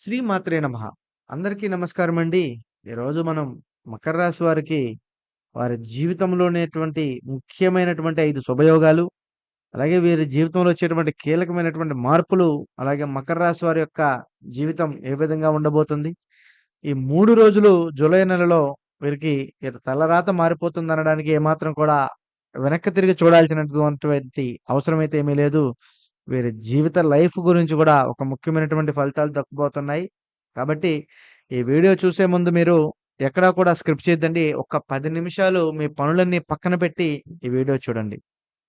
శ్రీ మాత్రే నమ అందరికీ నమస్కారం అండి. ఈరోజు మనం మకర రాశి వారికి వారి జీవితంలోనేటువంటి ముఖ్యమైనటువంటి ఐదు శుభయోగాలు, అలాగే వీరి జీవితంలో వచ్చేటువంటి కీలకమైనటువంటి మార్పులు, అలాగే మకర రాశి వారి యొక్క జీవితం ఏ విధంగా ఉండబోతుంది? ఈ మూడు రోజులు జూలై నెలలో వీరికి తలరాత తలరాత మారిపోతుందనడానికి ఏమాత్రం కూడా వెనక్కి తిరిగి చూడాల్సినటువంటి అవసరం అయితే ఏమీ లేదు. వీరి జీవిత లైఫ్ గురించి కూడా ఒక ముఖ్యమైనటువంటి ఫలితాలు దక్కబోతున్నాయి. కాబట్టి ఈ వీడియో చూసే ముందు మీరు ఎక్కడా కూడా స్క్రిప్ట్ చేద్దండి ఒక పది నిమిషాలు మీ పనులన్నీ పక్కన పెట్టి ఈ వీడియో చూడండి.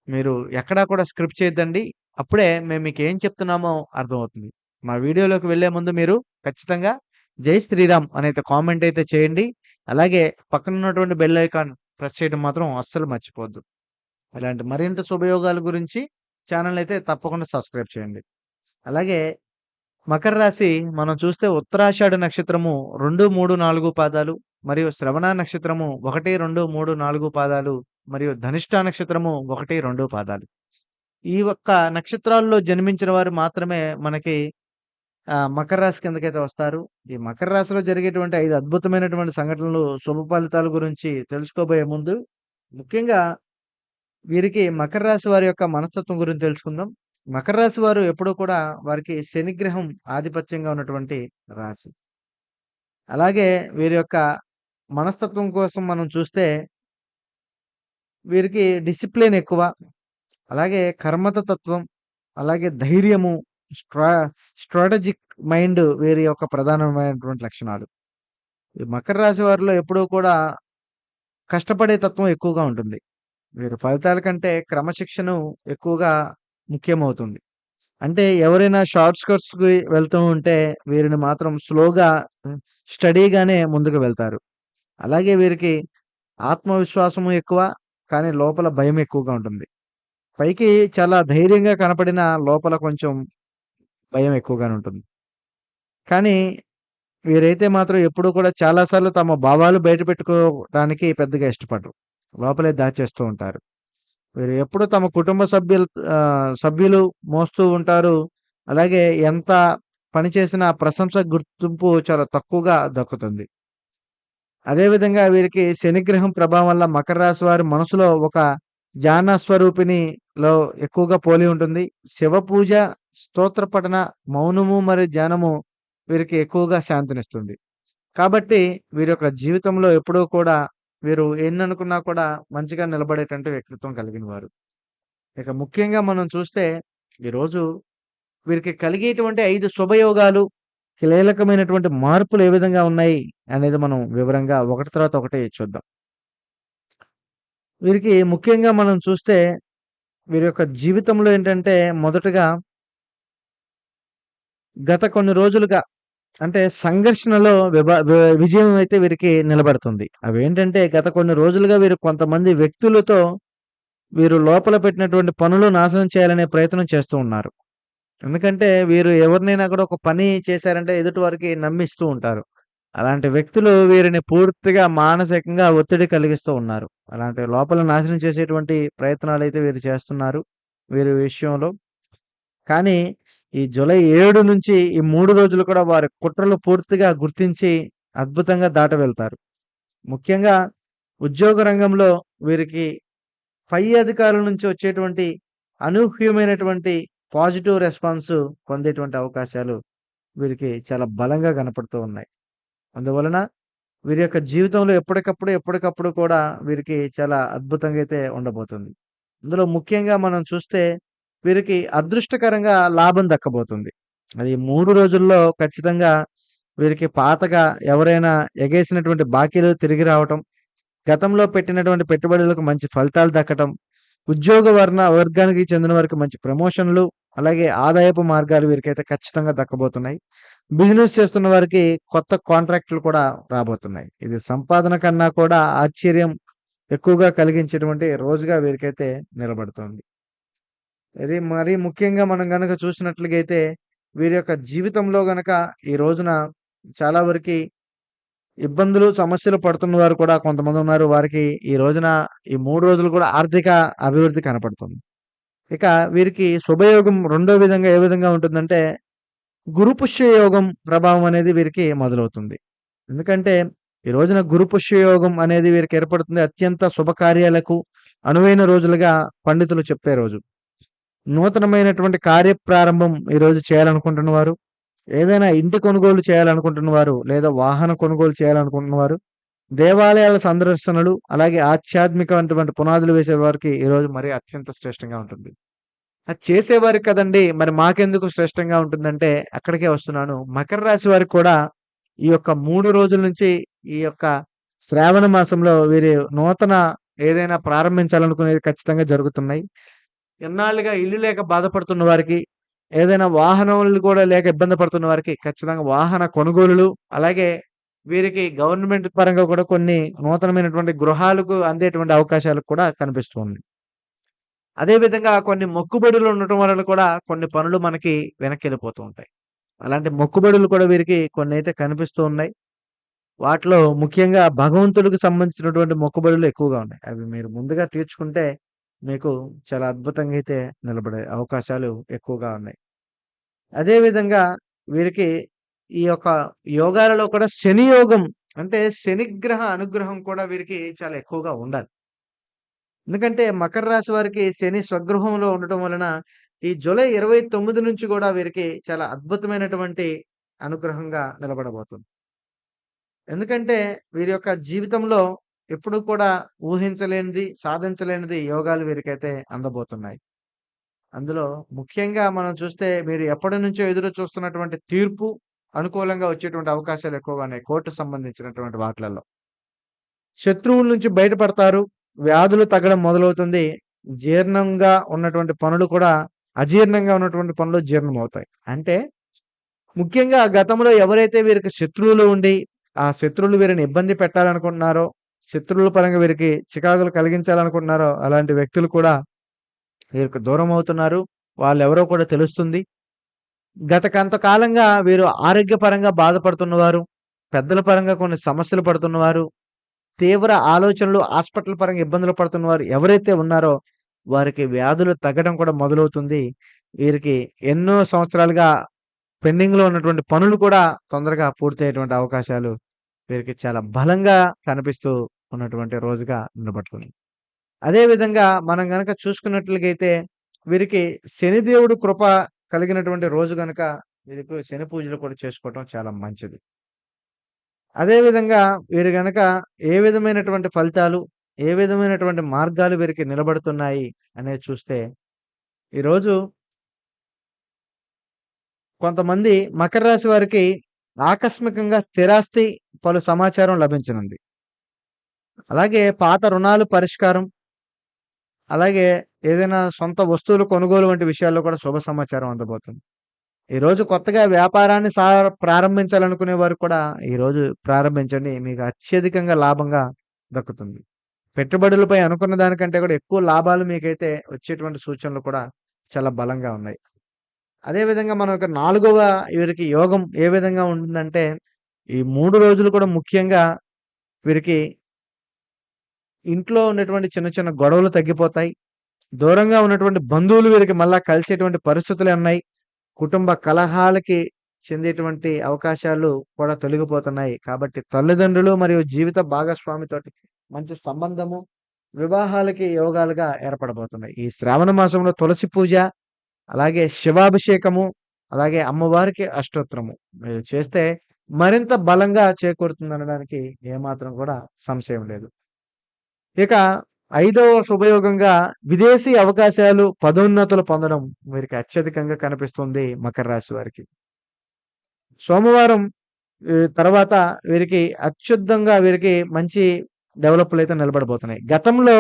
మీరు ఎక్కడా కూడా స్క్రిప్ట్ చేద్దండి అప్పుడే మేము మీకు ఏం చెప్తున్నామో అర్థమవుతుంది. మా వీడియోలోకి వెళ్ళే ముందు మీరు ఖచ్చితంగా జై శ్రీరామ్ అనేది కామెంట్ అయితే చేయండి. అలాగే పక్కన ఉన్నటువంటి బెల్ ఐకాన్ ప్రెస్ చేయడం మాత్రం అస్సలు మర్చిపోద్దు ఇలాంటి మరింత శుభయోగాల గురించి ఛానల్ అయితే తప్పకుండా సబ్స్క్రైబ్ చేయండి. అలాగే మకర రాశి మనం చూస్తే ఉత్తరాషాఢ నక్షత్రము 2, 3, 4 పాదాలు మరియు శ్రవణ నక్షత్రము 1, 2, 3, 4 పాదాలు మరియు ధనిష్ట నక్షత్రము 1, 2 పాదాలు. ఈ ఒక్క నక్షత్రాల్లో జన్మించిన వారు మాత్రమే మనకి మకర రాశి కిందకైతే వస్తారు. ఈ మకర రాశిలో జరిగేటువంటి ఐదు అద్భుతమైనటువంటి సంఘటనలు, శుభ ఫలితాల గురించి తెలుసుకోబోయే ముందు ముఖ్యంగా వీరికి మకర రాశి వారి యొక్క మనస్తత్వం గురించి తెలుసుకుందాం. మకర రాశి వారు ఎప్పుడూ కూడా వారికి శనిగ్రహం ఆధిపత్యంగా ఉన్నటువంటి రాశి. అలాగే వీరి యొక్క మనస్తత్వం కోసం మనం చూస్తే వీరికి డిసిప్లిన్ ఎక్కువ. అలాగే కర్మత తత్వం, అలాగే ధైర్యము, స్ట్రా స్ట్రాటజిక్ మైండ్ వీరి యొక్క ప్రధానమైనటువంటి లక్షణాలు. ఈ మకర రాశి వారిలో ఎప్పుడూ కూడా కష్టపడే తత్వం ఎక్కువగా ఉంటుంది. వీరి ఫలితాల కంటే క్రమశిక్షణ ఎక్కువగా ముఖ్యమవుతుంది. అంటే ఎవరైనా షార్ట్ స్కర్ట్స్కి వెళ్తూ ఉంటే వీరిని మాత్రం స్లోగా స్టడీగానే ముందుకు వెళ్తారు. అలాగే వీరికి ఆత్మవిశ్వాసము ఎక్కువ. కానీ లోపల భయం ఎక్కువగా ఉంటుంది. పైకి చాలా ధైర్యంగా కనపడిన లోపల కొంచెం భయం ఎక్కువగానే ఉంటుంది. కానీ వీరైతే మాత్రం ఎప్పుడూ కూడా చాలా సార్లు తమ భావాలు బయట పెట్టుకోవడానికి పెద్దగా ఇష్టపడరు. లోపలే దాచేస్తూ ఉంటారు. వీరు ఎప్పుడు తమ కుటుంబ సభ్యులు సభ్యులు మోస్తూ ఉంటారు. అలాగే ఎంత పని చేసినా ప్రశంస, గుర్తింపు చాలా తక్కువగా దక్కుతుంది. అదేవిధంగా వీరికి శనిగ్రహం ప్రభావం వల్ల మకర రాశి వారి మనసులో ఒక ధ్యాన స్వరూపిణిలో ఎక్కువగా పోలి ఉంటుంది. శివ పూజ, స్తోత్ర పఠన, మౌనము మరియు ధ్యానము వీరికి ఎక్కువగా శాంతినిస్తుంది. కాబట్టి వీరి యొక్క జీవితంలో ఎప్పుడూ కూడా వీరు ఎన్ననుకున్నా కూడా మంచిగా నిలబడేటువంటి వ్యక్తిత్వం కలిగిన వారు. ఇక ముఖ్యంగా మనం చూస్తే ఈరోజు వీరికి కలిగేటువంటి ఐదు శుభయోగాలు, కీలకమైనటువంటి మార్పులు ఏ విధంగా ఉన్నాయి అనేది మనం వివరంగా ఒకటి తర్వాత ఒకటి చూద్దాం. వీరికి ముఖ్యంగా మనం చూస్తే వీరి యొక్క జీవితంలో ఏంటంటే మొదటగా గత కొన్ని రోజులుగా అంటే సంఘర్షణలో విభా వి విజయం అయితే వీరికి నిలబడుతుంది. అవేంటంటే గత కొన్ని రోజులుగా వీరు కొంతమంది వ్యక్తులతో వీరు లోపల పెట్టినటువంటి పనులు నాశనం చేయాలనే ప్రయత్నం చేస్తూ ఉన్నారు. ఎందుకంటే వీరు ఎవరినైనా కూడా ఒక పని చేశారంటే ఎదుటి వారికి నమ్మిస్తూ ఉంటారు. అలాంటి వ్యక్తులు వీరిని పూర్తిగా మానసికంగా ఒత్తిడి కలిగిస్తూ ఉన్నారు. అలాంటి లోపల నాశనం చేసేటువంటి ప్రయత్నాలైతే వీరు చేస్తున్నారు. వీరి విషయంలో. కానీ ఈ జూలై ఏడు నుంచి ఈ మూడు రోజులు కూడా వారి కుట్రలు పూర్తిగా గుర్తించి అద్భుతంగా దాట వెళ్తారు. ముఖ్యంగా ఉద్యోగ రంగంలో వీరికి పై అధికారుల నుంచి వచ్చేటువంటి అనూహ్యమైనటువంటి పాజిటివ్ రెస్పాన్స్ పొందేటువంటి అవకాశాలు వీరికి చాలా బలంగా కనపడుతూ ఉన్నాయి. అందువలన వీరి యొక్క జీవితంలో ఎప్పటికప్పుడు, ఎప్పటికప్పుడు కూడా వీరికి చాలా అద్భుతంగా అయితే ఉండబోతుంది. ఇందులో ముఖ్యంగా మనం చూస్తే వీరికి అదృష్టకరంగా లాభం దక్కబోతుంది. అది మూడు రోజుల్లో ఖచ్చితంగా వీరికి పాతగా ఎవరైనా ఎగేసినటువంటి బాకీలు తిరిగి రావటం, గతంలో పెట్టినటువంటి పెట్టుబడులకు మంచి ఫలితాలు దక్కటం, ఉద్యోగ వర్ణ వర్గానికి చెందిన వారికి మంచి ప్రమోషన్‌లు, అలాగే ఆదాయపు మార్గాలు వీరికైతే ఖచ్చితంగా దక్కబోతున్నాయి. బిజినెస్ చేస్తున్న వారికి కొత్త కాంట్రాక్ట్‌లు కూడా రాబోతున్నాయి. ఇది సంపాదన కన్నా కూడా ఆశ్చర్యం ఎక్కువగా కలిగించేటువంటి రోజుగా వీరికైతే నిలబడుతుంది అది మరీ ముఖ్యంగా మనం గనక చూసినట్లుగైతే వీరి యొక్క జీవితంలో గనక ఈ రోజున చాలా వరకి ఇబ్బందులు, సమస్యలు పడుతున్న వారు కూడా కొంతమంది ఉన్నారు. వారికి ఈ రోజున ఈ మూడు రోజులు కూడా ఆర్థిక అభివృద్ధి కనపడుతుంది. ఇక వీరికి శుభయోగం రెండో విధంగా ఏ విధంగా ఉంటుందంటే గురు యోగం ప్రభావం అనేది వీరికి మొదలవుతుంది. ఎందుకంటే ఈ రోజున గురు యోగం అనేది వీరికి ఏర్పడుతుంది. అత్యంత శుభకార్యాలకు అనువైన రోజులుగా పండితులు చెప్పే రోజు. నూతనమైనటువంటి కార్యప్రారంభం ఈరోజు చేయాలనుకుంటున్న వారు, ఏదైనా ఇంటి కొనుగోలు చేయాలనుకుంటున్న వారు, లేదా వాహన కొనుగోలు చేయాలనుకుంటున్న వారు, దేవాలయాల సందర్శనలు, అలాగే ఆధ్యాత్మికమైనటువంటి పునాదులు వేసే వారికి ఈరోజు మరి అత్యంత శ్రేష్టంగా ఉంటుంది. అది చేసేవారికి కదండీ! మరి మాకెందుకు శ్రేష్టంగా ఉంటుందంటే అక్కడికే వస్తున్నాను. మకర రాశి వారికి కూడా ఈ యొక్క మూడు రోజుల నుంచి ఈ యొక్క శ్రావణ మాసంలో వీరి నూతన ఏదైనా ప్రారంభించాలనుకునేది ఖచ్చితంగా జరుగుతున్నాయి. ఎన్నాళ్ళుగా ఇల్లు లేక బాధపడుతున్న వారికి, ఏదైనా వాహనములు కూడా లేక ఇబ్బంది పడుతున్న వారికి ఖచ్చితంగా వాహన కొనుగోలులు, అలాగే వీరికి గవర్నమెంట్ పరంగా కూడా కొన్ని నూతనమైనటువంటి గృహాలకు అందేటువంటి అవకాశాలు కూడా కనిపిస్తూ అదేవిధంగా అదే విధంగా కొన్ని మొక్కుబడులు ఉండటం వలన కూడా కొన్ని పనులు మనకి వెనక్కెళ్ళిపోతూ ఉంటాయి. అలాంటి మొక్కుబడులు కూడా వీరికి కొన్ని అయితే కనిపిస్తూ ఉన్నాయి. వాటిలో ముఖ్యంగా భగవంతుడికి సంబంధించినటువంటి మొక్కుబడులు ఎక్కువగా ఉన్నాయి. అవి మీరు ముందుగా తీర్చుకుంటే మీకు చాలా అద్భుతంగా అయితే నిలబడే అవకాశాలు ఎక్కువగా ఉన్నాయి. అదేవిధంగా వీరికి ఈ యొక్క యోగాలలో కూడా శని యోగం అంటే శనిగ్రహ అనుగ్రహం కూడా వీరికి చాలా ఎక్కువగా ఉండాలి. ఎందుకంటే మకర రాశి వారికి శని స్వగృహంలో ఉండటం వలన ఈ జూలై 29 నుంచి కూడా వీరికి చాలా అద్భుతమైనటువంటి అనుగ్రహంగా నిలబడబోతుంది. ఎందుకంటే వీరి యొక్క జీవితంలో ఎప్పుడు కూడా ఊహించలేనిది, సాధించలేనిది యోగాలు వీరికైతే అందబోతున్నాయి. అందులో ముఖ్యంగా మనం చూస్తే మీరు ఎప్పటినుంచో ఎదురు చూస్తున్నటువంటి తీర్పు అనుకూలంగా వచ్చేటువంటి అవకాశాలు ఎక్కువగా ఉన్నాయి. కోర్టు సంబంధించినటువంటి వాటిలలో. శత్రువుల నుంచి బయటపడతారు. వ్యాధులు తగ్గడం మొదలవుతుంది. జీర్ణంగా ఉన్నటువంటి పనులు కూడా అజీర్ణంగా ఉన్నటువంటి పనులు జీర్ణం అవుతాయి అంటే ముఖ్యంగా గతంలో ఎవరైతే వీరికి శత్రువులు ఉండి, ఆ శత్రువులు వీరిని ఇబ్బంది పెట్టాలనుకుంటున్నారో, శత్రువుల పరంగా వీరికి చికాకులు కలిగించాలనుకుంటున్నారో అలాంటి వ్యక్తులు కూడా వీరికి దూరం అవుతున్నారు. వాళ్ళు ఎవరో కూడా తెలుస్తుంది. గత కొంతకాలంగా వీరు ఆరోగ్యపరంగా బాధపడుతున్నవారు, పెద్దల పరంగా కొన్ని సమస్యలు పడుతున్నవారు, తీవ్ర ఆలోచనలు హాస్పిటల్ పరంగా ఇబ్బందులు పడుతున్నవారు ఎవరైతే ఉన్నారో వారికి వ్యాధులు తగ్గడం కూడా మొదలవుతుంది. వీరికి ఎన్నో సంవత్సరాలుగా పెండింగ్‌లో ఉన్నటువంటి పనులు కూడా తొందరగా పూర్తయ్యేటువంటి అవకాశాలు వీరికి చాలా బలంగా కనిపిస్తూ ఉన్నటువంటి రోజుగా నిలబడుతుంది. అదేవిధంగా మనం గనక చూసుకున్నట్లయితే వీరికి శనిదేవుడు కృప కలిగినటువంటి రోజు గనక వీరికి శని పూజలు కూడా చేసుకోవటం చాలా మంచిది. అదేవిధంగా వీరు గనక ఏ విధమైనటువంటి ఫలితాలు, ఏ విధమైనటువంటి మార్గాలు వీరికి నిలబడుతున్నాయి అనేది చూస్తే ఈరోజు కొంతమంది మకర రాశి వారికి ఆకస్మికంగా స్థిరాస్తి పలు సమాచారం లభించనుంది. అలాగే పాత రుణాలు పరిష్కారం. అలాగే ఏదైనా సొంత వస్తువులు కొనుగోలు వంటి విషయాల్లో కూడా శుభ సమాచారం అందబోతుంది. ఈరోజు కొత్తగా వ్యాపారాన్ని సా ప్రారంభించాలనుకునే వారు కూడా ఈరోజు ప్రారంభించండి. మీకు అత్యధికంగా లాభంగా దక్కుతుంది. పెట్టుబడులపై అనుకున్న దానికంటే కూడా ఎక్కువ లాభాలు మీకైతే వచ్చేటువంటి సూచనలు కూడా చాలా బలంగా ఉన్నాయి. అదే విధంగా మనం ఇక నాలుగవ వీరికి యోగం ఏ విధంగా ఉంటుందంటే, ఈ మూడు రోజులు కూడా ముఖ్యంగా వీరికి ఇంట్లో ఉన్నటువంటి చిన్న చిన్న గొడవలు తగ్గిపోతాయి. దూరంగా ఉన్నటువంటి బంధువులు వీరికి మళ్ళా కలిసేటువంటి పరిస్థితులు ఉన్నాయి. కుటుంబ కలహాలకి చెందేటువంటి అవకాశాలు కూడా తొలగిపోతున్నాయి. కాబట్టి తల్లిదండ్రులు మరియు జీవిత భాగస్వామితోటి మంచి సంబంధము, వివాహాలకి యోగాలుగా ఏర్పడబోతున్నాయి. ఈ శ్రావణ మాసంలో తులసి పూజ, అలాగే శివాభిషేకము, అలాగే అమ్మవారికి అష్టోత్తరము మీరు చేస్తే మరింత బలంగా చేకూరుతుందనడానికి ఏమాత్రం కూడా సంశయం లేదు. ఇక ఐదవ శుభయోగంగా విదేశీ అవకాశాలు, పదోన్నతులు పొందడం వీరికి అత్యధికంగా కనిపిస్తుంది మకర రాశి వారికి. సోమవారం తర్వాత వీరికి అత్యుద్ధంగా వీరికి మంచి డెవలప్లు అయితే నిలబడబోతున్నాయి. గతంలో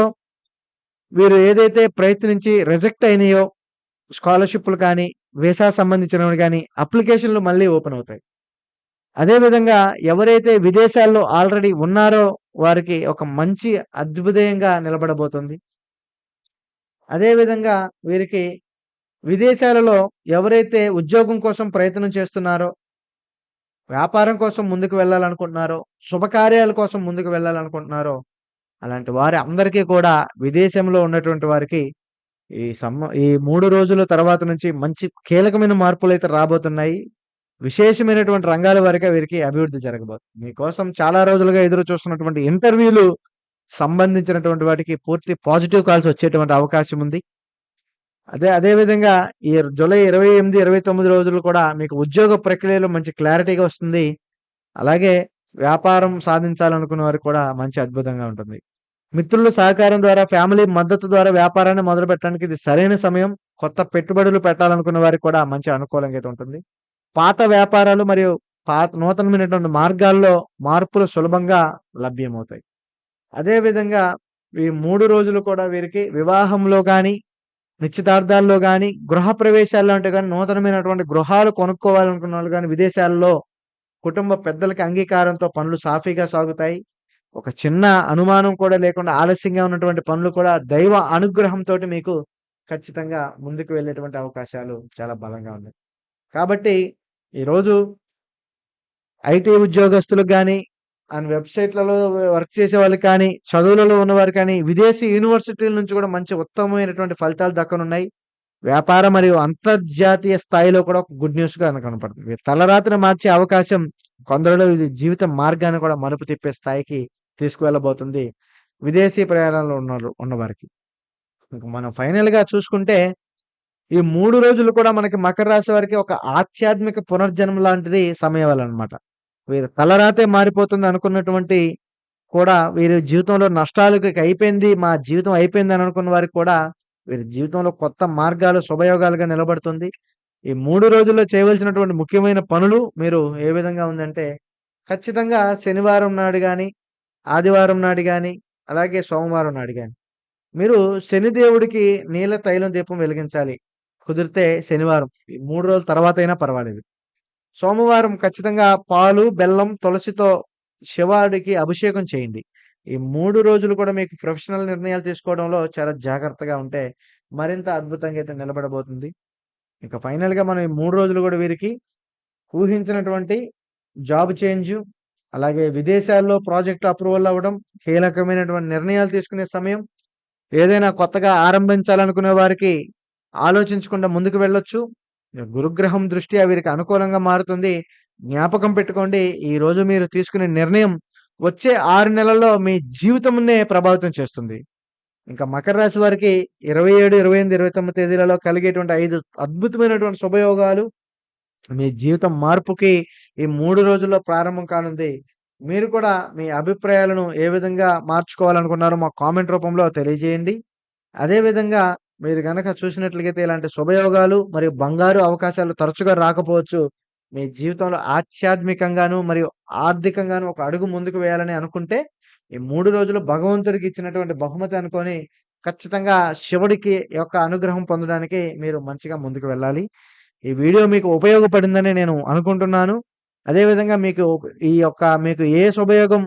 వీరు ఏదైతే ప్రయత్నించి రిజెక్ట్ అయినాయో స్కాలర్‌షిప్‌లు కానీ, వీసా సంబంధించినవి కానీ అప్లికేషన్‌లు మళ్ళీ ఓపెన్ అవుతాయి. అదేవిధంగా ఎవరైతే విదేశాల్లో ఆల్రెడీ ఉన్నారో వారికి ఒక మంచి అద్భుతంగా నిలబడబోతుంది. అదేవిధంగా వీరికి విదేశాలలో ఎవరైతే ఉద్యోగం కోసం ప్రయత్నం చేస్తున్నారో, వ్యాపారం కోసం ముందుకు వెళ్ళాలనుకుంటున్నారో, శుభకార్యాల కోసం ముందుకు వెళ్ళాలనుకుంటున్నారో, అలాంటి వారి అందరికీ కూడా విదేశంలో ఉన్నటువంటి వారికి ఈ సమ్మ ఈ మూడు రోజుల తర్వాత నుంచి మంచి కీలకమైన మార్పులు అయితే రాబోతున్నాయి. విశేషమైనటువంటి రంగాల వరకే వీరికి అభివృద్ధి జరగబోతుంది. మీకోసం చాలా రోజులుగా ఎదురు చూస్తున్నటువంటి ఇంటర్వ్యూలు సంబంధించినటువంటి వాటికి పూర్తి పాజిటివ్ కాల్స్ వచ్చేటువంటి అవకాశం ఉంది. అదే అదే విధంగా ఈ జూలై 28, 29 రోజులు కూడా మీకు ఉద్యోగ ప్రక్రియలో మంచి క్లారిటీగా వస్తుంది. అలాగే వ్యాపారం సాధించాలనుకున్న వారికి కూడా మంచి అద్భుతంగా ఉంటుంది. మిత్రుల సహకారం ద్వారా, ఫ్యామిలీ మద్దతు ద్వారా వ్యాపారాన్ని మొదలుపెట్టడానికి ఇది సరైన సమయం. కొత్త పెట్టుబడులు పెట్టాలనుకున్న వారికి కూడా మంచి అనుకూలంగా అయితే ఉంటుంది. పాత వ్యాపారాలు మరియు పాత నూతనమైనటువంటి మార్గాల్లో మార్పులు సులభంగా లభ్యమవుతాయి. అదేవిధంగా ఈ మూడు రోజులు కూడా వీరికి వివాహంలో కానీ నిశ్చితార్థాల్లో కానీ గృహ ప్రవేశాల్లో అంటే కానీ నూతనమైనటువంటి గృహాలు కొనుక్కోవాలనుకున్న వాళ్ళు కానీ విదేశాల్లో కుటుంబ పెద్దలకి అంగీకారంతో పనులు సాఫీగా సాగుతాయి. ఒక చిన్న అనుమానం కూడా లేకుండా ఆలస్యంగా ఉన్నటువంటి పనులు కూడా దైవ అనుగ్రహంతో మీకు ఖచ్చితంగా ముందుకు వెళ్ళేటువంటి అవకాశాలు చాలా బలంగా ఉన్నాయి. కాబట్టి ఈరోజు ఐటీ ఉద్యోగస్తులకు కానీ అండ్ వెబ్‌సైట్‌లలో వర్క్ చేసే వాళ్ళకి కానీ, చదువులలో ఉన్నవారు కానీ, విదేశీ యూనివర్సిటీల నుంచి కూడా మంచి ఉత్తమమైనటువంటి ఫలితాలు దక్కనున్నాయి. వ్యాపార మరియు అంతర్జాతీయ స్థాయిలో కూడా ఒక గుడ్ న్యూస్‌గా కనపడుతుంది. తలరాత్రి మార్చే అవకాశం కొందరిలో ఇది జీవిత మార్గాన్ని కూడా మలుపు తిప్పే స్థాయికి తీసుకువెళ్ళబోతుంది. విదేశీ ప్రయాణాల్లో ఉన్నారు ఉన్నవారికి. మనం ఫైనల్‌గా చూసుకుంటే ఈ మూడు రోజులు కూడా మనకి మకర రాశి వారికి ఒక ఆధ్యాత్మిక పునర్జన్మ లాంటిది సమయాలనమాట. వీరు తలరాతే మారిపోతుంది అనుకున్నటువంటి కూడా వీరి జీవితంలో నష్టాలకి అయిపోయింది. మా జీవితం అయిపోయింది అని అనుకున్న వారికి కూడా వీరి జీవితంలో కొత్త మార్గాలు శుభయోగాలుగా నిలబడుతుంది. ఈ మూడు రోజుల్లో చేయవలసినటువంటి ముఖ్యమైన పనులు మీరు ఏ విధంగా ఉందంటే ఖచ్చితంగా శనివారం నాడు కానీ ఆదివారం నాడు కానీ అలాగే సోమవారం నాడు కానీ మీరు శనిదేవుడికి నీళ్ళ తైలం దీపం వెలిగించాలి. కుదిరితే శనివారం. ఈ 3 రోజుల అయినా పర్వాలేదు. సోమవారం ఖచ్చితంగా పాలు, బెల్లం, తులసితో శివాడికి అభిషేకం చేయండి. ఈ మూడు రోజులు కూడా మీకు ప్రొఫెషనల్ నిర్ణయాలు తీసుకోవడంలో చాలా జాగ్రత్తగా ఉంటే మరింత అద్భుతంగా అయితే నిలబడబోతుంది. ఇంకా ఫైనల్‌గా మనం ఈ మూడు రోజులు కూడా వీరికి ఊహించినటువంటి జాబ్ చేంజ్ అలాగే విదేశాల్లో ప్రాజెక్ట్ అప్రూవల్ అవ్వడం, కీలకమైనటువంటి నిర్ణయాలు తీసుకునే సమయం, ఏదైనా కొత్తగా ఆరంభించాలనుకునే వారికి ఆలోచించకుండా ముందుకు వెళ్ళొచ్చు. గురుగ్రహం దృష్ట్యా వీరికి అనుకూలంగా మారుతుంది. జ్ఞాపకం పెట్టుకోండి. ఈరోజు మీరు తీసుకునే నిర్ణయం వచ్చే ఆరు నెలల్లో మీ జీవితంనే ప్రభావితం చేస్తుంది. ఇంకా మకర రాశి వారికి 27, 28, 29 తేదీలలో కలిగేటువంటి ఐదు అద్భుతమైనటువంటి శుభయోగాలు మీ జీవితం మార్పుకి ఈ మూడు రోజుల్లో ప్రారంభం కానుంది. మీరు కూడా మీ అభిప్రాయాలను ఏ విధంగా మార్చుకోవాలనుకున్నారో మా కామెంట్ రూపంలో తెలియజేయండి. అదేవిధంగా మీరు గనక చూసినట్లయితే ఇలాంటి శుభయోగాలు మరియు బంగారు అవకాశాలు తరచుగా రాకపోవచ్చు. మీ జీవితంలో ఆధ్యాత్మికంగాను మరియు ఆర్థికంగాను ఒక అడుగు ముందుకు వేయాలని అనుకుంటే ఈ మూడు రోజులు భగవంతుడికి ఇచ్చినటువంటి బహుమతి అనుకొని ఖచ్చితంగా శివుడికి యొక్క అనుగ్రహం పొందడానికి మీరు మంచిగా ముందుకు వెళ్ళాలి. ఈ వీడియో మీకు ఉపయోగపడిందని నేను అనుకుంటున్నాను. అదేవిధంగా మీకు ఈ యొక్క మీకు ఏ ఉపయోగం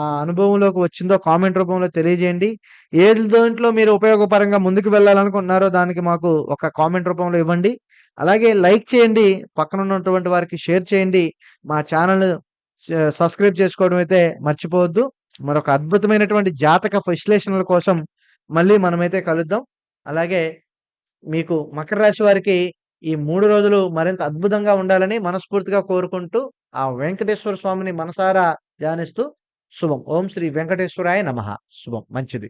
ఆ అనుభవంలోకి వచ్చిందో కామెంట్ రూపంలో తెలియజేయండి. ఏది దాంట్లో మీరు ఉపయోగపరంగా ముందుకు వెళ్ళాలనుకుంటున్నారో దానికి మాకు ఒక కామెంట్ రూపంలో ఇవ్వండి. అలాగే లైక్ చేయండి. పక్కన ఉన్నటువంటి వారికి షేర్ చేయండి. మా ఛానల్ సబ్స్క్రైబ్ చేసుకోవడం అయితే మర్చిపోవద్దు. మరొక అద్భుతమైనటువంటి జాతక విశ్లేషణల కోసం మళ్ళీ మనమైతే కలుద్దాం. అలాగే మీకు మకర రాశి వారికి ఈ మూడు రోజులు మరింత అద్భుతంగా ఉండాలని మనస్ఫూర్తిగా కోరుకుంటూ ఆ వెంకటేశ్వర స్వామిని మనసారా ధ్యానిస్తూ శుభం. ఓం శ్రీ వెంకటేశ్వరాయ నమః. శుభం. మంచిది.